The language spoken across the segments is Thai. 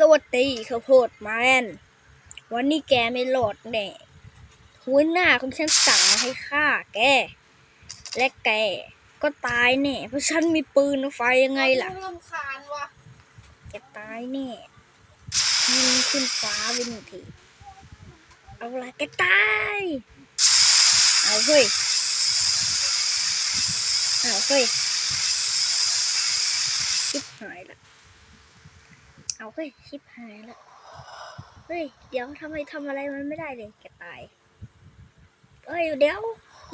สวัสดีข้าวโพดแมนวันนี้แกไม่รอดแน่หัวหน้าของฉันสั่งให้ฆ่าแก และแกก็ตายแน่เพราะฉันมีปืนไฟยังไงล่ะรำคาญวะแกตายแน่ยิงขึ้นฟ้าไปหนึ่งทีเอาละแกตายเอาเฮ้ยเอาเฮ้ยชิบหายละ เอาเฮ้ยชิบหายละเฮ้ยเดี๋ยวทำไมทำอะไรมันไม่ได้เลยแกตายเฮ้ยเดี๋ยว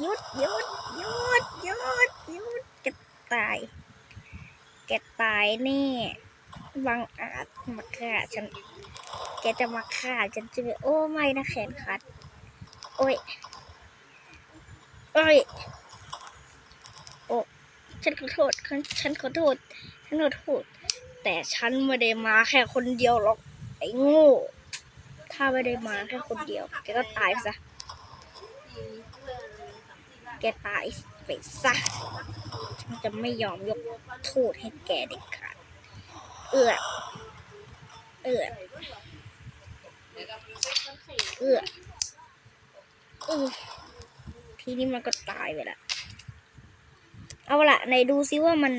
หยุดหยุดหยุดหยุดหยุดแกตายแกตายแน่บังอาจมาฆ่าฉันแกจะมาฆ่าฉันจะโอ้ไม่นะแขนขาดโอ้ยโอ้ยโอ้ฉันขอโทษฉันขอโทษฉันขอโทษ แต่ฉันไม่ได้มาแค่คนเดียวหรอกไอ้โง่ ถ้าไม่ได้มาแค่คนเดียว แกก็ตายซะ แกตายไปซะ ฉันจะไม่ยอมยกโทษให้แกเด็ดขาด เอื้อเอื้อเอื้อเออทีนี้มันก็ตายไปละ เอาละไหนดูซิว่ามัน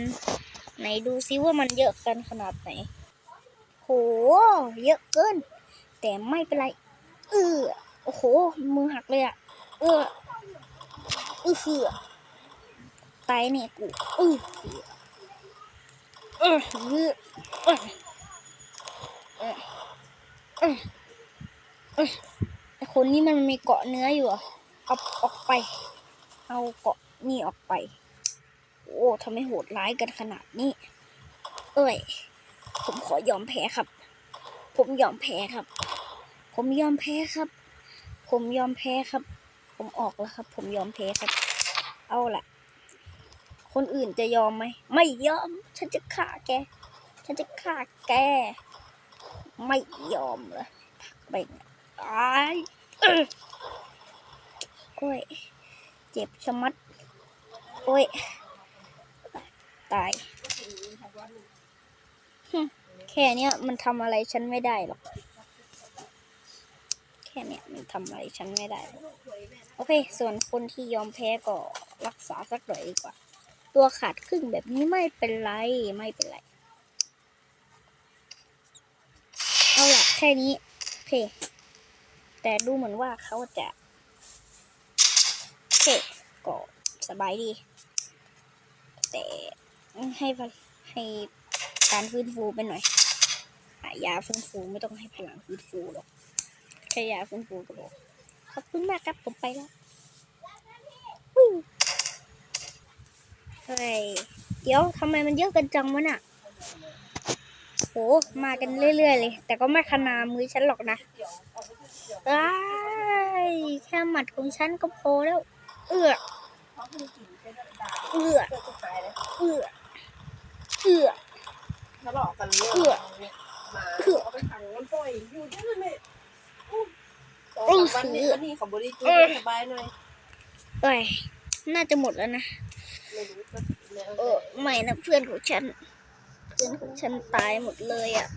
ไหนดูซิว่ามันเยอะกันขนาดไหน โห เยอะเกิน แต่ไม่เป็นไร เออโอ้โห มือหักเลยอะเออเออเหือตายเนี่ยกูเออเหืออืออเออเออไอคนนี้มันมีเกาะเนื้ออยู่อะเอาออกไป เอาเกาะนี่ออกไป ทำไมโหดร้ายกันขนาดนี้ เอ้ย ผมขอยอมแพ้ครับ ผมยอมแพ้ครับ ผมยอมแพ้ครับ ผมยอมแพ้ครับ ผมออกแล้วครับ ผมยอมแพ้ครับ เอาละคนอื่นจะยอมไหม ไม่ยอม ฉันจะฆ่าแก ฉันจะฆ่าแก ไม่ยอมเลยพักไปเนี่ยตายเอ้อโอ้ย เจ็บชะมัด โอ้ย ตาย แค่เนี้ยมันทำอะไรฉันไม่ได้หรอก แค่เนี้ยมันทำอะไรฉันไม่ได้ โอเค ส่วนคนที่ยอมแพ้ก็รักษาสักหน่อยดีกว่า ตัวขาดครึ่งแบบนี้ไม่เป็นไรไม่เป็นไร เอาละแค่นี้โอเค แต่ดูเหมือนว่าเขาจะโอเคก็สบายดี แต่ ให้ให้การฟื้นฟูไปหน่อยยาฟื้นฟูไม่ต้องให้พลังฟื้นฟูหรอกแค่ยาฟื้นฟูก็พอขอบคุณมากครับผมไปแล้ววิวเฮ้ยเดี๋ยวทำไมมันเยอะกันจังวะน่ะโหมากันเรื่อยๆเลย แต่ก็ไม่ขนามือฉันหรอกนะไอ้แค่หมัดของฉันก็พอแล้ว เอื้อเอื้อเอื้อ เอื้อทะเลาะกันเรื่องเอื้อมาเอาไปขังมันปล่อยอยู่ที่นั่นแหละสองสามวันนี้วันนี้เขาบริจูสบายหน่อยเอ้ยน่าจะหมดแล้วนะเออไม่นะเพื่อนของฉัน เพื่อนของฉันตายหมดเลยอะ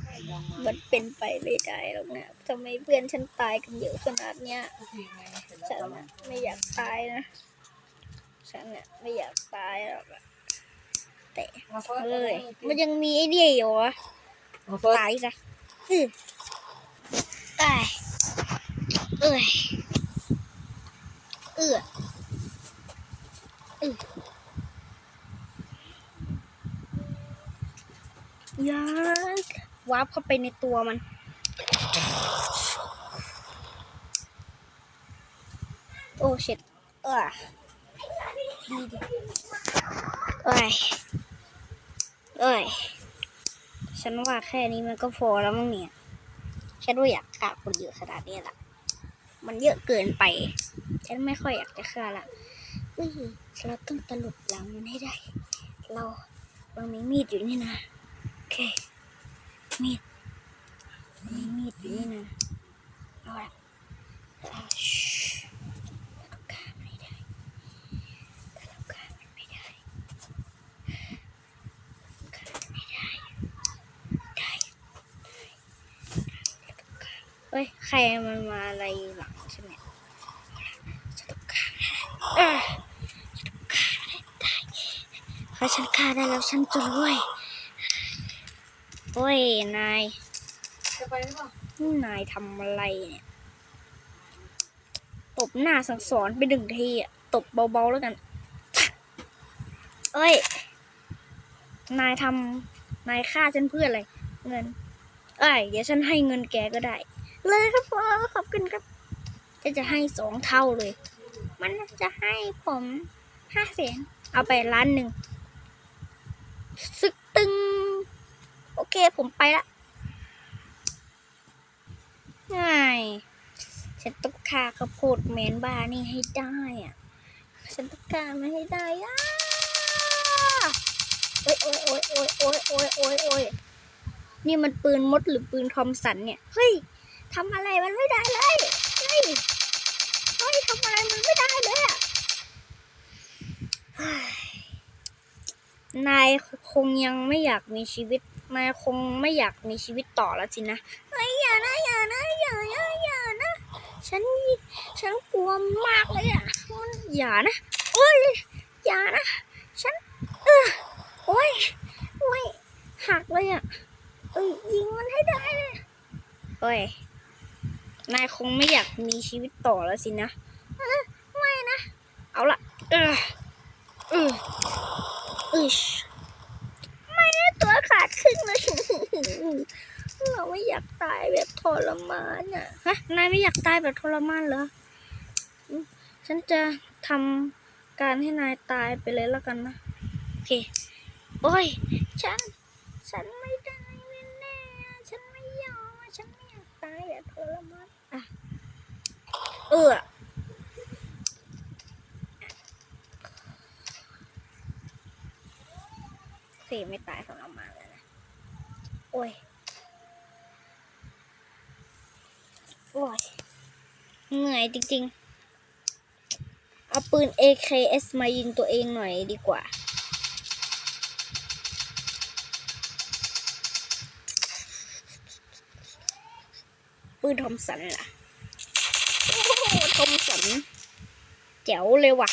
มันเป็นไปไม่ได้หรอกนะทำไมเพื่อนฉันตายกันเยอะขนาดเนี้ยฉันไม่อยากตายนะ ฉันน่ะไม่อยากตายหรอกอะ แต่เอ้ยมันยังมีไอ้เนี่ยอยู่อะตายซะอือเอ้ยเอ้ยเอื้ออื้อยักวาร์ปเข้าไปในตัวมันโอ้เช็ดเออดีดิเอ้ย เอ้ย ฉันว่าแค่นี้มันก็พอแล้วมั้งเนี่ย ฉันว่อยากฆ่าคนเยอะขนาดนี้ละมันเยอะเกินไป ฉันไม่ค่อยอยากจะฆ่าละเฮ้ยเราต้องตลบหลังมันให้ได้ เราเรามีมีดอยู่นี่นะ โอเค มีดมีมีดอยู่นี่นะเอาละเอาชิเราฆ่ามันให้ได้ถ้าเราฆ่ามันไม่ได้ฆ่ามันไม่ได้ ได้ ได้ อ้ย ใครมันมาอะไรหลังฉันเนี่ยฉันต้องฆ่าฉันต้องฆ่าให้ตายถ้าฉันฆ่าได้แล้วฉันจะรวยโอ้ย นายจะไปหรือเปล่านายทำอะไรเนี่ย ตบหน้าสั่งสอนไปหนึ่งทีอะตบเบาๆแล้วกัน เอ้ย นายทำนายฆ่าฉันเพื่ออะไร เงิน เอ้ย เดี๋ยวฉันให้เงินแกก็ได้ เลยครับพ่อขอบคุณครับ จะจะให้สองเท่าเลย มันจะให้ผมห้าแสนเอาไปล้านหนึ่งซึกตึง โอเคผมไปละง่ายฉันต้องฆ่ากระโพดแมนบ้านี่ให้ได้อะฉันต้องการมันให้ได้อะโอ้ยโอ้ยโอ้ยโอ้ยโอ้ยโอ้ยโอ้ยนี่มันปืนมดหรือปืนทอมสันเนี่ย เฮ้ย ทำอะไรมันไม่ได้เลยเฮ้ยเฮ้ยทำอะไรมันไม่ได้เลยอะนายคงยังไม่อยากมีชีวิตนายคงไม่อยากมีชีวิตต่อแล้วสินะเฮ้ยอย่านะอย่านะอย่าอย่าอย่านะ ฉันฉันกลัวมากเลยอะมันอย่านะโอ้ยอย่านะ ฉันเออโอ้ยโอ้ยหักเลยอะเอ้ยยิงมันให้ได้เลยโอ้ย นายคงไม่อยากมีชีวิตต่อแล้วสินะเออไม่นะ เอาละเออเออเออไม่นะตัวขาดครึ่งเลยเราไม่อยากตายแบบทรมานอะฮะนายไม่อยากตายแบบทรมานเหรออืมฉันจะทำการให้นายตายไปเลยแล้วกันนะ โอเค โอ้ย ฉัน ฉันไม่ได้แน่ๆฉันไม่ยอมอะฉันไม่อยากตายแบบทรมาน อะเออโอเคไม่ตายทรมาแล้วนะ โอ้ย โอ้ย เหนื่อยจริงๆ เอาปืน AKS มายิงตัวเองหน่อยดีกว่าปืนทอมสันล่ะ โอ้มสันแจ๋วเลยว่ะ